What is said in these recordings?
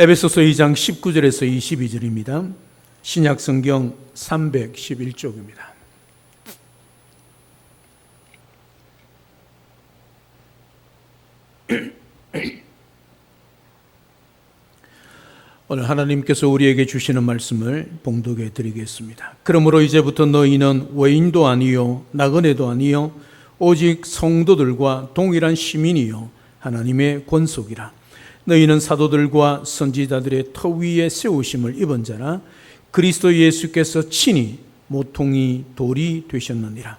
에베소서 2장 19절에서 22절입니다. 신약 성경 311쪽입니다. 오늘 하나님께서 우리에게 주시는 말씀을 봉독해 드리겠습니다. 그러므로 이제부터 너희는 외인도 아니요 나그네도 아니요 오직 성도들과 동일한 시민이요 하나님의 권속이라. 너희는 사도들과 선지자들의 터 위에 세우심을 입은 자라 그리스도 예수께서 친히 모퉁이 돌이 되셨느니라.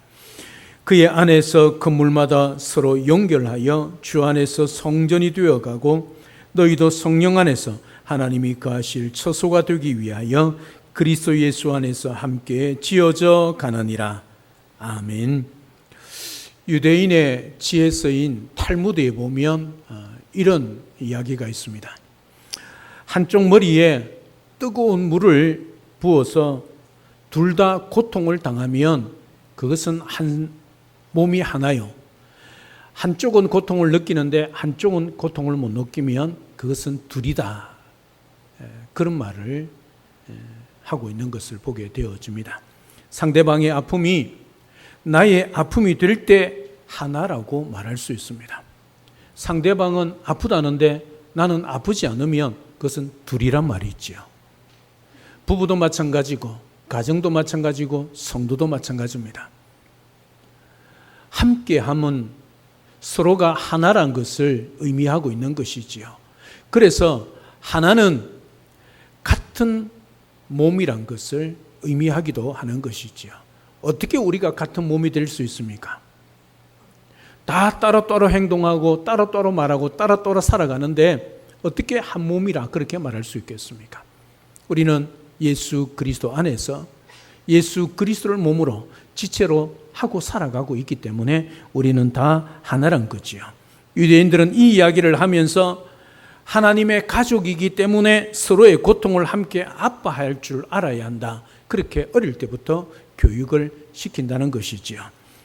그의 안에서 건물마다 서로 연결하여 주 안에서 성전이 되어가고 너희도 성령 안에서 하나님이 거하실 처소가 되기 위하여 그리스도 예수 안에서 함께 지어져 가느니라. 아멘. 유대인의 지혜서인 탈무드에 보면 어, 이런 이야기가 있습니다. 한쪽 머리에 뜨거운 물을 부어서 둘 다 고통을 당하면 그것은 한 몸이 하나요. 한쪽은 고통을 느끼는데 한쪽은 고통을 못 느끼면 그것은 둘이다. 그런 말을 하고 있는 것을 보게 되어집니다. 상대방의 아픔이 나의 아픔이 될 때 하나라고 말할 수 있습니다. 상대방은 아프다는데 나는 아프지 않으면 그것은 둘이란 말이 있지요. 부부도 마찬가지고 가정도 마찬가지고 성도도 마찬가지입니다. 함께함은 서로가 하나란 것을 의미하고 있는 것이지요. 그래서 하나는 같은 몸이란 것을 의미하기도 하는 것이지요. 어떻게 우리가 같은 몸이 될 수 있습니까? 다 따로따로 행동하고 따로따로 말하고 따로따로 살아가는데 어떻게 한 몸이라 그렇게 말할 수 있겠습니까? 우리는 예수 그리스도 안에서 예수 그리스도를 몸으로 지체로 하고 살아가고 있기 때문에 우리는 다 하나란 거지요. 유대인들은 이 이야기를 하면서 하나님의 가족이기 때문에 서로의 고통을 함께 아파할 줄 알아야 한다. 그렇게 어릴 때부터 교육을 시킨다는 것이지요.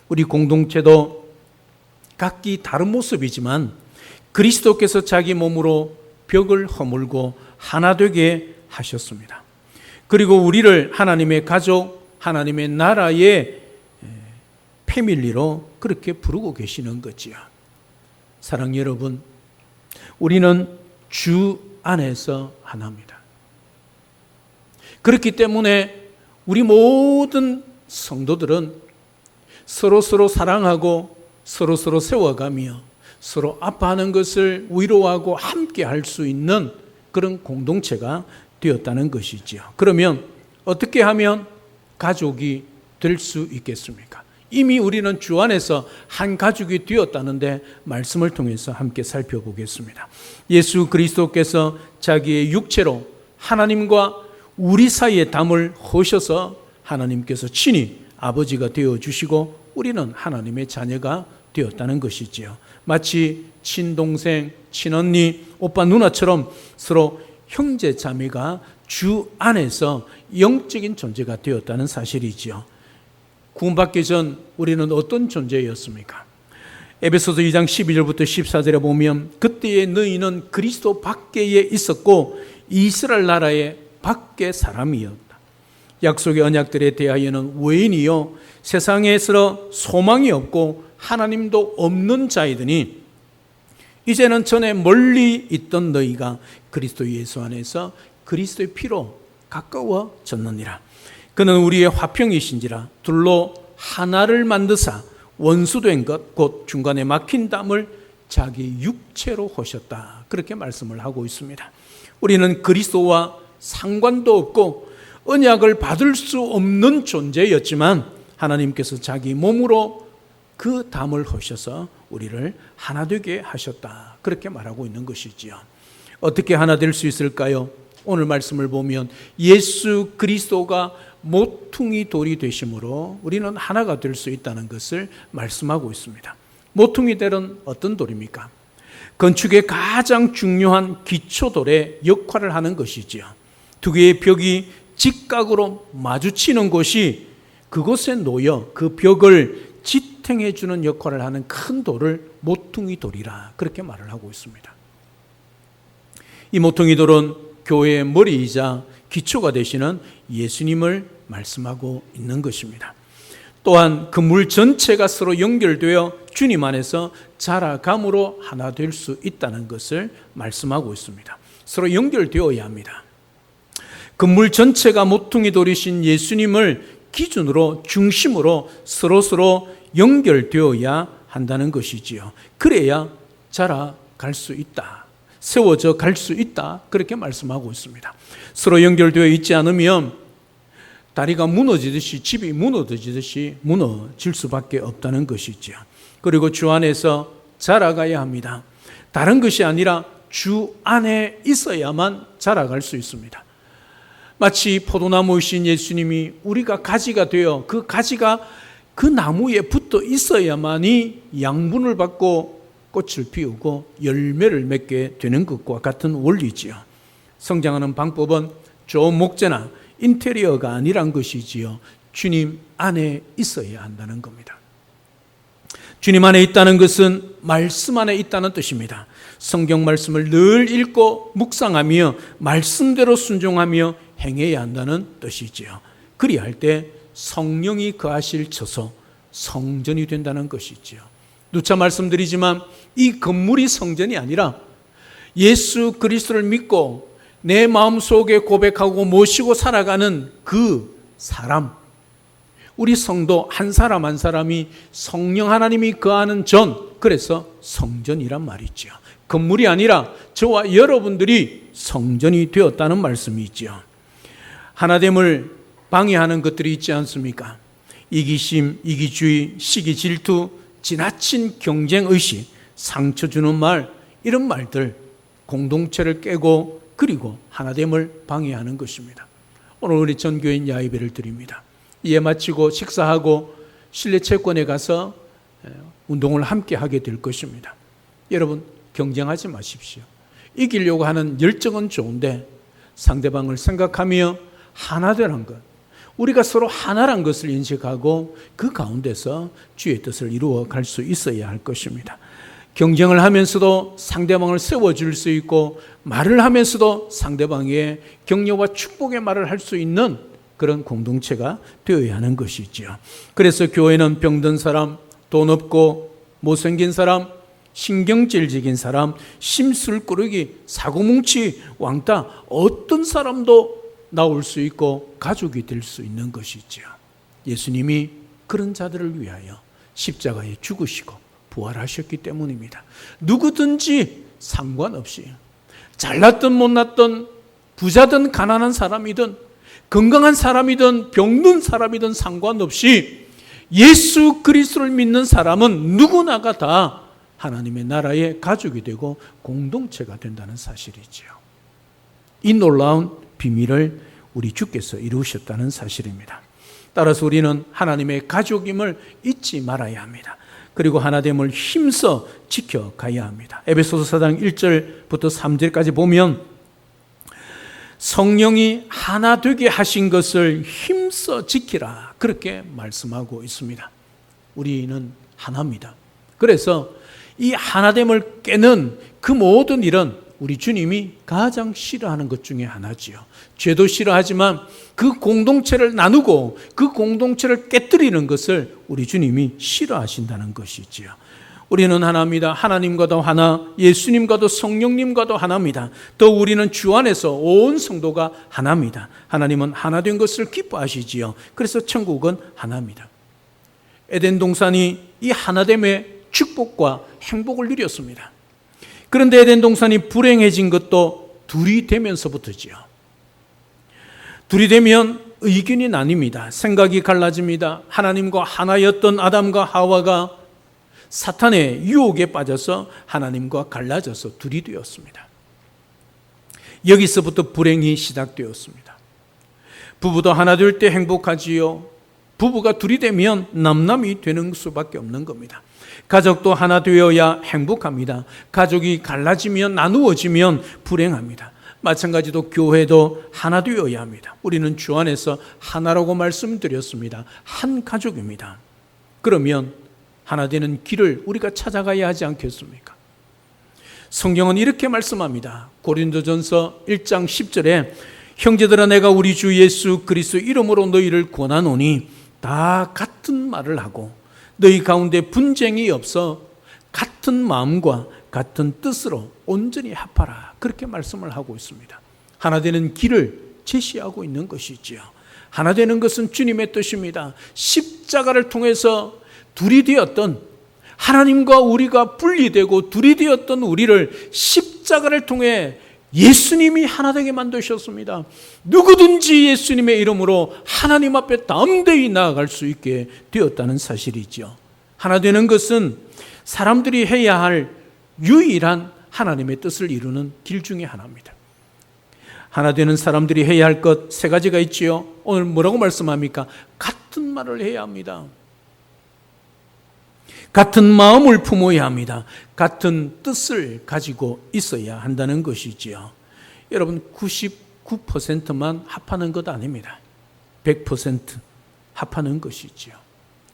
우리 공동체도 각기 다른 모습이지만 그리스도께서 자기 몸으로 벽을 허물고 하나 되게 하셨습니다. 그리고 우리를 하나님의 가족, 하나님의 나라의 패밀리로 그렇게 부르고 계시는 거지요. 사랑 여러분, 우리는 주 안에서 하나입니다. 그렇기 때문에 우리 모든 성도들은 서로 서로 사랑하고 서로 서로 세워가며 서로 아파하는 것을 위로하고 함께 할 수 있는 그런 공동체가 되었다는 것이지요. 그러면 어떻게 하면 가족이 될 수 있겠습니까? 이미 우리는 주 안에서 한 가족이 되었다는데 말씀을 통해서 함께 살펴보겠습니다. 예수 그리스도께서 자기의 육체로 하나님과 우리 사이에 담을 허셔서 하나님께서 친히 아버지가 되어 주시고 우리는 하나님의 자녀가 되었다는 것이지요. 마치 친동생, 친언니, 오빠, 누나처럼 서로 형제 자매가 주 안에서 영적인 존재가 되었다는 사실이지요. 구원받기 전 우리는 어떤 존재였습니까? 에베소서 2장 12절부터 14절에 보면 그때의 너희는 그리스도 밖에 있었고 이스라엘 나라의 밖에 사람이었다. 약속의 언약들에 대하여는 외인이요 세상에서 소망이 없고 하나님도 없는 자이더니 이제는 전에 멀리 있던 너희가 그리스도 예수 안에서 그리스도의 피로 가까워졌느니라. 그는 우리의 화평이신지라 둘로 하나를 만드사 원수된 것 곧 중간에 막힌 담을 자기 육체로 하셨다. 그렇게 말씀을 하고 있습니다. 우리는 그리스도와 상관도 없고 언약을 받을 수 없는 존재였지만 하나님께서 자기 몸으로 그 담을 하셔서 우리를 하나 되게 하셨다. 그렇게 말하고 있는 것이지요. 어떻게 하나 될 수 있을까요? 오늘 말씀을 보면 예수 그리스도가 모퉁이 돌이 되심으로 우리는 하나가 될 수 있다는 것을 말씀하고 있습니다. 모퉁이 돌은 어떤 돌입니까? 건축의 가장 중요한 기초돌의 역할을 하는 것이지요. 두 개의 벽이 직각으로 마주치는 곳이 그곳에 놓여 그 벽을 지탱해 주는 역할을 하는 큰 돌을 모퉁이 돌이라 그렇게 말을 하고 있습니다. 이 모퉁이 돌은 교회의 머리이자 기초가 되시는 예수님을 말씀하고 있는 것입니다. 또한 그 물 전체가 서로 연결되어 주님 안에서 자라감으로 하나 될 수 있다는 것을 말씀하고 있습니다. 서로 연결되어야 합니다. 그 물 전체가 모퉁이 돌이신 예수님을 기준으로 중심으로 서로 서로 연결되어야 한다는 것이지요. 그래야 자라갈 수 있다. 세워져 갈 수 있다. 그렇게 말씀하고 있습니다. 서로 연결되어 있지 않으면 다리가 무너지듯이 집이 무너지듯이 무너질 수밖에 없다는 것이지요. 그리고 주 안에서 자라가야 합니다. 다른 것이 아니라 주 안에 있어야만 자라갈 수 있습니다. 마치 포도나무이신 예수님이 우리가 가지가 되어 그 가지가 그 나무에 붙어 있어야만이 양분을 받고 꽃을 피우고 열매를 맺게 되는 것과 같은 원리지요. 성장하는 방법은 좋은 목재나 인테리어가 아니란 것이지요. 주님 안에 있어야 한다는 겁니다. 주님 안에 있다는 것은 말씀 안에 있다는 뜻입니다. 성경 말씀을 늘 읽고 묵상하며 말씀대로 순종하며 행해야 한다는 뜻이지요. 그리할 때 성령이 거하실 처소 성전이 된다는 것이지요. 누차 말씀드리지만 이 건물이 성전이 아니라 예수 그리스도를 믿고 내 마음 속에 고백하고 모시고 살아가는 그 사람 우리 성도 한 사람 한 사람이 성령 하나님이 거하는 전 그래서 성전이란 말이죠. 건물이 아니라 저와 여러분들이 성전이 되었다는 말씀이죠. 하나됨을 방해하는 것들이 있지 않습니까? 이기심, 이기주의, 시기 질투, 지나친 경쟁 의식, 상처 주는 말, 이런 말들 공동체를 깨고 그리고 하나됨을 방해하는 것입니다. 오늘 우리 전교인 야이배를 드립니다. 이에 마치고 식사하고 실내 채권에 가서 운동을 함께 하게 될 것입니다. 여러분 경쟁하지 마십시오. 이기려고 하는 열정은 좋은데 상대방을 생각하며 하나 되는 것, 우리가 서로 하나란 것을 인식하고 그 가운데서 주의 뜻을 이루어 갈 수 있어야 할 것입니다. 경쟁을 하면서도 상대방을 세워줄 수 있고 말을 하면서도 상대방의 격려와 축복의 말을 할 수 있는 그런 공동체가 되어야 하는 것이지요. 그래서 교회는 병든 사람, 돈 없고 못생긴 사람, 신경질적인 사람, 심술꾸러기, 사고뭉치, 왕따 어떤 사람도 나올 수 있고 가족이 될 수 있는 것이지요. 예수님이 그런 자들을 위하여 십자가에 죽으시고 부활하셨기 때문입니다. 누구든지 상관없이 잘났든 못났든 부자든 가난한 사람이든 건강한 사람이든 병든 사람이든 상관없이 예수 그리스도를 믿는 사람은 누구나가 다 하나님의 나라의 가족이 되고 공동체가 된다는 사실이지요. 이 놀라운 비밀을 우리 주께서 이루셨다는 사실입니다. 따라서 우리는 하나님의 가족임을 잊지 말아야 합니다. 그리고 하나됨을 힘써 지켜가야 합니다. 에베소서 4장 1절부터 3절까지 보면 성령이 하나 되게 하신 것을 힘써 지키라. 그렇게 말씀하고 있습니다. 우리는 하나입니다. 그래서 이 하나됨을 깨는 그 모든 일은 우리 주님이 가장 싫어하는 것 중에 하나지요. 죄도 싫어하지만 그 공동체를 나누고 그 공동체를 깨뜨리는 것을 우리 주님이 싫어하신다는 것이지요. 우리는 하나입니다. 하나님과도 하나, 예수님과도 성령님과도 하나입니다. 또 우리는 주 안에서 온 성도가 하나입니다. 하나님은 하나 된 것을 기뻐하시지요. 그래서 천국은 하나입니다. 에덴 동산이 이 하나됨의 축복과 행복을 누렸습니다. 그런데 에덴 동산이 불행해진 것도 둘이 되면서부터지요. 둘이 되면 의견이 나뉩니다. 생각이 갈라집니다. 하나님과 하나였던 아담과 하와가 사탄의 유혹에 빠져서 하나님과 갈라져서 둘이 되었습니다. 여기서부터 불행이 시작되었습니다. 부부도 하나 될 때 행복하지요. 부부가 둘이 되면 남남이 되는 수밖에 없는 겁니다. 가족도 하나 되어야 행복합니다. 가족이 갈라지면 나누어지면 불행합니다. 마찬가지로 교회도 하나 되어야 합니다. 우리는 주 안에서 하나라고 말씀드렸습니다. 한 가족입니다. 그러면 하나 되는 길을 우리가 찾아가야 하지 않겠습니까? 성경은 이렇게 말씀합니다. 고린도전서 1장 10절에 형제들아 내가 우리 주 예수 그리스도 이름으로 너희를 권하노니 다 같은 말을 하고 너희 가운데 분쟁이 없어 같은 마음과 같은 뜻으로 온전히 합하라. 그렇게 말씀을 하고 있습니다. 하나 되는 길을 제시하고 있는 것이지요. 하나 되는 것은 주님의 뜻입니다. 십자가를 통해서 둘이 되었던 하나님과 우리가 분리되고 둘이 되었던 우리를 십자가를 통해 예수님이 하나 되게 만드셨습니다. 누구든지 예수님의 이름으로 하나님 앞에 담대히 나아갈 수 있게 되었다는 사실이죠. 하나 되는 것은 사람들이 해야 할 유일한 하나님의 뜻을 이루는 길 중에 하나입니다. 하나 되는 사람들이 해야 할 것 세 가지가 있지요. 오늘 뭐라고 말씀합니까? 같은 말을 해야 합니다. 같은 마음을 품어야 합니다. 같은 뜻을 가지고 있어야 한다는 것이지요. 여러분 99%만 합하는 것 아닙니다. 100% 합하는 것이지요.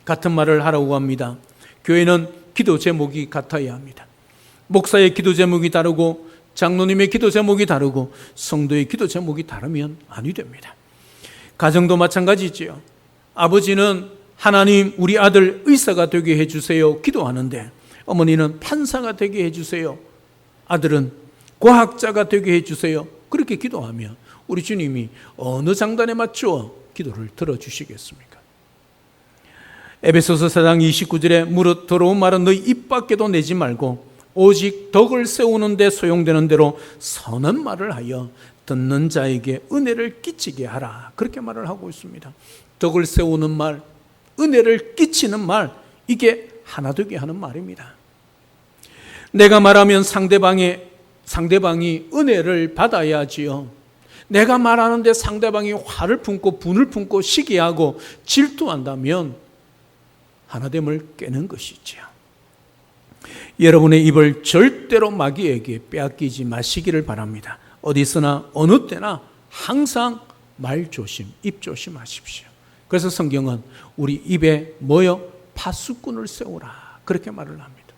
같은 말을 하라고 합니다. 교회는 기도 제목이 같아야 합니다. 목사의 기도 제목이 다르고 장로님의 기도 제목이 다르고 성도의 기도 제목이 다르면 아니 됩니다. 가정도 마찬가지지요. 아버지는 하나님 우리 아들 의사가 되게 해주세요 기도하는데 어머니는 판사가 되게 해주세요. 아들은 과학자가 되게 해주세요. 그렇게 기도하면 우리 주님이 어느 장단에 맞추어 기도를 들어주시겠습니까? 에베소서 4장 29절에 무릇 더러운 말은 너희 입 밖에도 내지 말고 오직 덕을 세우는 데 소용되는 대로 선한 말을 하여 듣는 자에게 은혜를 끼치게 하라. 그렇게 말을 하고 있습니다. 덕을 세우는 말, 은혜를 끼치는 말, 이게 하나 되게 하는 말입니다. 내가 말하면 상대방의 상대방이 은혜를 받아야지요. 내가 말하는데 상대방이 화를 품고 분을 품고 시기하고 질투한다면 하나됨을 깨는 것이지요. 여러분의 입을 절대로 마귀에게 빼앗기지 마시기를 바랍니다. 어디서나 어느 때나 항상 말 조심, 입 조심하십시오. 그래서 성경은 우리 입에 뭐여 파수꾼을 세우라 그렇게 말을 합니다.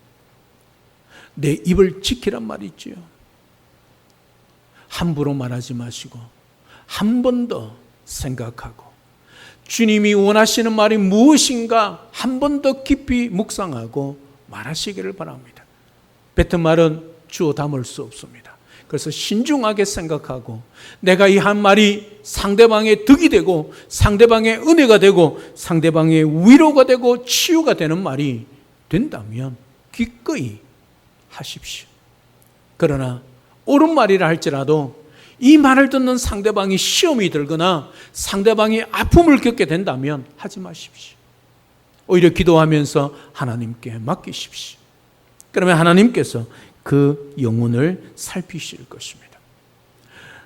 내 입을 지키란 말이지요. 함부로 말하지 마시고 한 번 더 생각하고 주님이 원하시는 말이 무엇인가 한 번 더 깊이 묵상하고 말하시기를 바랍니다. 뱉은 말은 주어 담을 수 없습니다. 그래서 신중하게 생각하고 내가 이 한 말이 상대방의 득이 되고 상대방의 은혜가 되고 상대방의 위로가 되고 치유가 되는 말이 된다면 기꺼이 하십시오. 그러나 옳은 말이라 할지라도 이 말을 듣는 상대방이 시험이 들거나 상대방이 아픔을 겪게 된다면 하지 마십시오. 오히려 기도하면서 하나님께 맡기십시오. 그러면 하나님께서 그 영혼을 살피실 것입니다.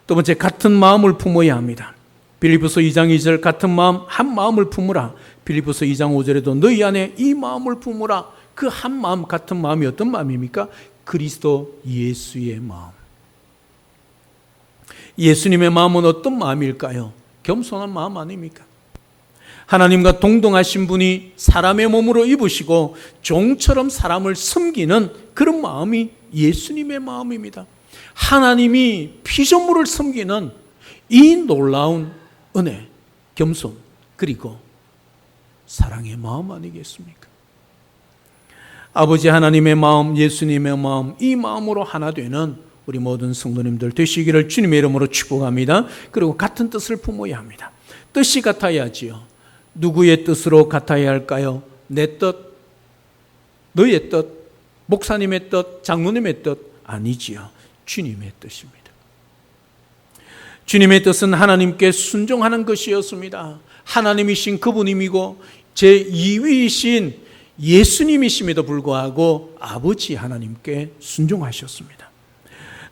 두 번째 같은 마음을 품어야 합니다. 빌리포서 2장 2절 같은 마음 한 마음을 품으라. 빌리포서 2장 5절에도 너희 안에 이 마음을 품으라. 그 한 마음 같은 마음이 어떤 마음입니까? 그리스도 예수의 마음. 예수님의 마음은 어떤 마음일까요? 겸손한 마음 아닙니까? 하나님과 동동하신 분이 사람의 몸으로 입으시고 종처럼 사람을 섬기는 그런 마음이 예수님의 마음입니다. 하나님이 피조물을 섬기는 이 놀라운 은혜, 겸손, 그리고 사랑의 마음 아니겠습니까? 아버지 하나님의 마음, 예수님의 마음, 이 마음으로 하나 되는 우리 모든 성도님들 되시기를 주님의 이름으로 축복합니다. 그리고 같은 뜻을 품어야 합니다. 뜻이 같아야지요. 누구의 뜻으로 같아야 할까요? 내 뜻, 너의 뜻, 목사님의 뜻, 장로님의 뜻 아니지요. 주님의 뜻입니다. 주님의 뜻은 하나님께 순종하는 것이었습니다. 하나님이신 그분임이고 제 2위이신 예수님이심에도 불구하고 아버지 하나님께 순종하셨습니다.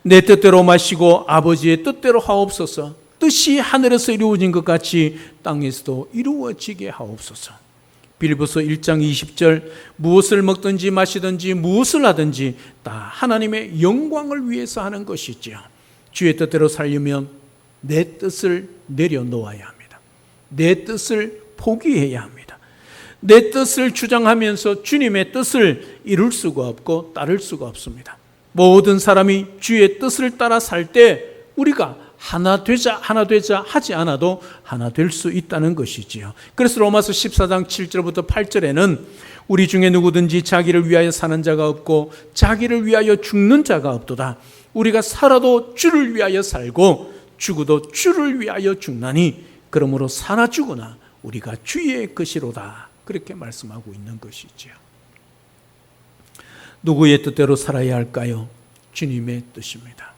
내 뜻대로 마시고 아버지의 뜻대로 하옵소서. 뜻이 하늘에서 이루어진 것 같이 땅에서도 이루어지게 하옵소서. 빌보서 1장 20절 무엇을 먹든지 마시든지 무엇을 하든지 다 하나님의 영광을 위해서 하는 것이지요. 주의 뜻대로 살려면 내 뜻을 내려놓아야 합니다. 내 뜻을 포기해야 합니다. 내 뜻을 주장하면서 주님의 뜻을 이룰 수가 없고 따를 수가 없습니다. 모든 사람이 주의 뜻을 따라 살 때 우리가 하나 되자 하나 되자 하지 않아도 하나 될 수 있다는 것이지요. 그래서 로마서 14장 7절부터 8절에는 우리 중에 누구든지 자기를 위하여 사는 자가 없고 자기를 위하여 죽는 자가 없도다. 우리가 살아도 주를 위하여 살고 죽어도 주를 위하여 죽나니 그러므로 사나 죽으나 우리가 주의 것이로다. 그렇게 말씀하고 있는 것이지요. 누구의 뜻대로 살아야 할까요? 주님의 뜻입니다.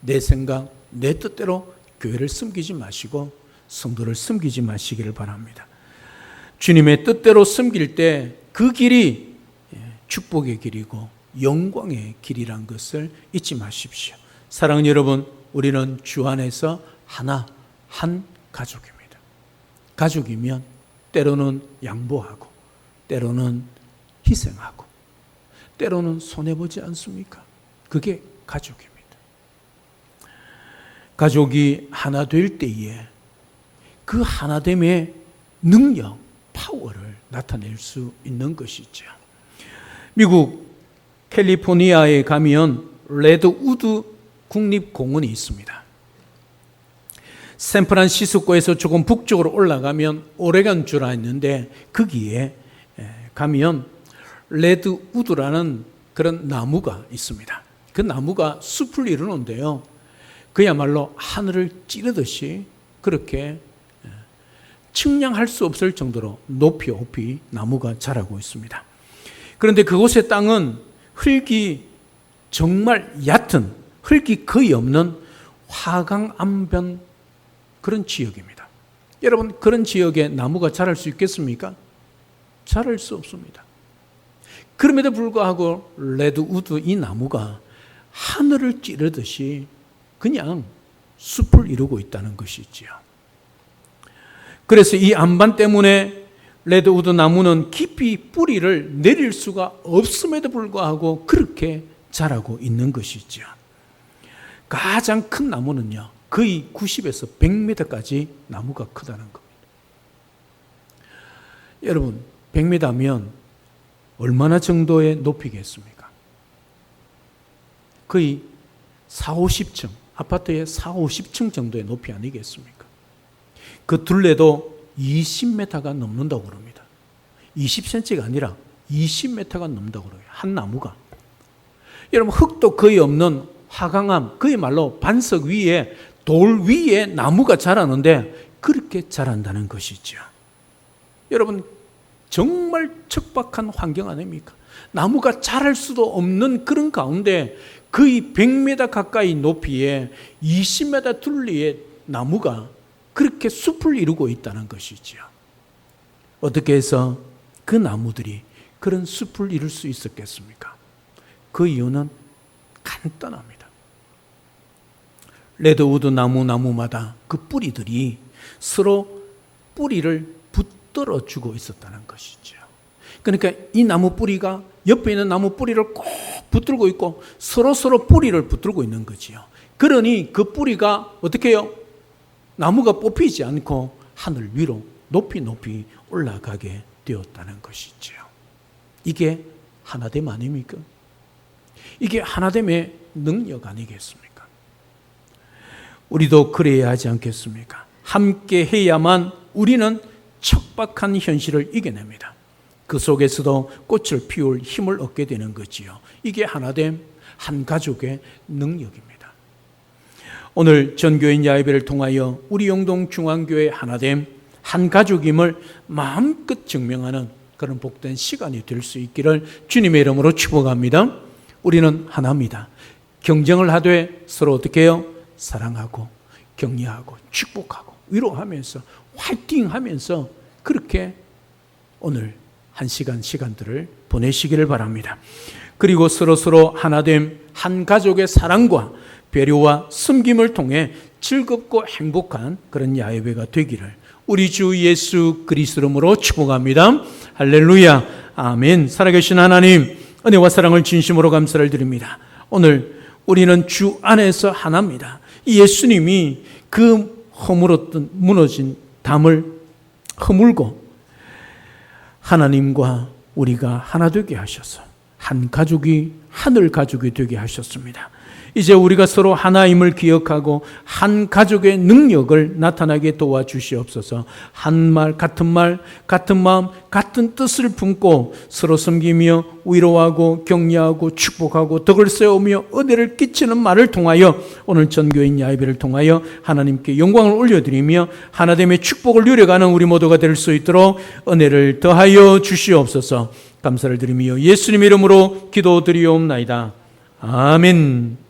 내 생각, 내 뜻대로 교회를 섬기지 마시고 성도를 섬기지 마시기를 바랍니다. 주님의 뜻대로 섬길 때 그 길이 예, 축복의 길이고 영광의 길이란 것을 잊지 마십시오. 사랑하는 여러분, 우리는 주 안에서 하나, 한 가족입니다. 가족이면 때로는 양보하고, 때로는 희생하고, 때로는 손해보지 않습니까? 그게 가족입니다. 가족이 하나 될 때에 그 하나됨의 능력, 파워를 나타낼 수 있는 것이죠. 미국 캘리포니아에 가면 레드우드 국립공원이 있습니다. 샌프란시스코에서 조금 북쪽으로 올라가면 오레곤 주라 있는데 거기에 가면 레드우드라는 그런 나무가 있습니다. 그 나무가 숲을 이루는데요. 그야말로 하늘을 찌르듯이 그렇게 측량할 수 없을 정도로 높이 높이 나무가 자라고 있습니다. 그런데 그곳의 땅은 흙이 정말 얕은 흙이 거의 없는 화강 암변 그런 지역입니다. 여러분 그런 지역에 나무가 자랄 수 있겠습니까? 자랄 수 없습니다. 그럼에도 불구하고 레드 우드 이 나무가 하늘을 찌르듯이 그냥 숲을 이루고 있다는 것이지요. 그래서 이 안반 때문에 레드우드 나무는 깊이 뿌리를 내릴 수가 없음에도 불구하고 그렇게 자라고 있는 것이죠. 가장 큰 나무는요, 거의 90에서 100m까지 나무가 크다는 겁니다. 여러분, 100m면 얼마나 정도의 높이겠습니까? 거의 4, 50층, 아파트의 4, 50층 정도의 높이 아니겠습니까? 그 둘레도 20m가 넘는다고 그럽니다. 20cm가 아니라 20m가 넘는다고 그래요. 한 나무가. 여러분, 흙도 거의 없는 화강암, 그야말로 반석 위에 돌 위에 나무가 자라는데 그렇게 자란다는 것이죠. 여러분, 정말 척박한 환경 아닙니까? 나무가 자랄 수도 없는 그런 가운데 거의 100m 가까이 높이에 20m 둘리의 나무가 그렇게 숲을 이루고 있다는 것이지요. 어떻게 해서 그 나무들이 그런 숲을 이룰 수 있었겠습니까? 그 이유는 간단합니다. 레드우드 나무 나무마다 그 뿌리들이 서로 뿌리를 붙들어 주고 있었다는 것이죠. 그러니까 이 나무 뿌리가 옆에 있는 나무 뿌리를 꼭 붙들고 있고 서로 서로 뿌리를 붙들고 있는 거지요. 그러니 그 뿌리가 어떻게 해요? 나무가 뽑히지 않고 하늘 위로 높이 높이 올라가게 되었다는 것이죠. 이게 하나됨 아닙니까? 이게 하나됨의 능력 아니겠습니까? 우리도 그래야 하지 않겠습니까? 함께 해야만 우리는 척박한 현실을 이겨냅니다. 그 속에서도 꽃을 피울 힘을 얻게 되는 거지요. 이게 하나됨, 한 가족의 능력입니다. 오늘 전교인 야외배를 통하여 우리 영동 중앙교회 하나됨, 한 가족임을 마음껏 증명하는 그런 복된 시간이 될 수 있기를 주님의 이름으로 축복합니다. 우리는 하나입니다. 경쟁을 하되 서로 어떻게 해요? 사랑하고 격려하고 축복하고 위로하면서 화이팅 하면서 그렇게 오늘 한 시간 시간들을 보내시기를 바랍니다. 그리고 서로 서로 하나됨 한 가족의 사랑과 배려와 섬김을 통해 즐겁고 행복한 그런 야외배가 되기를 우리 주 예수 그리스도로 축복합니다. 할렐루야. 아멘. 살아계신 하나님, 은혜와 사랑을 진심으로 감사를 드립니다. 오늘 우리는 주 안에서 하나입니다. 예수님이 그 허물었던 무너진 담을 허물고 하나님과 우리가 하나 되게 하셔서 한 가족이 하늘 가족이 되게 하셨습니다. 이제 우리가 서로 하나임을 기억하고 한 가족의 능력을 나타나게 도와주시옵소서. 한 말, 같은 말, 같은 마음, 같은 뜻을 품고 서로 섬기며 위로하고 격려하고 축복하고 덕을 세우며 은혜를 끼치는 말을 통하여 오늘 전교인 야이비를 통하여 하나님께 영광을 올려드리며 하나됨의 축복을 누려가는 우리 모두가 될 수 있도록 은혜를 더하여 주시옵소서. 감사를 드리며 예수님 이름으로 기도드리옵나이다. 아멘.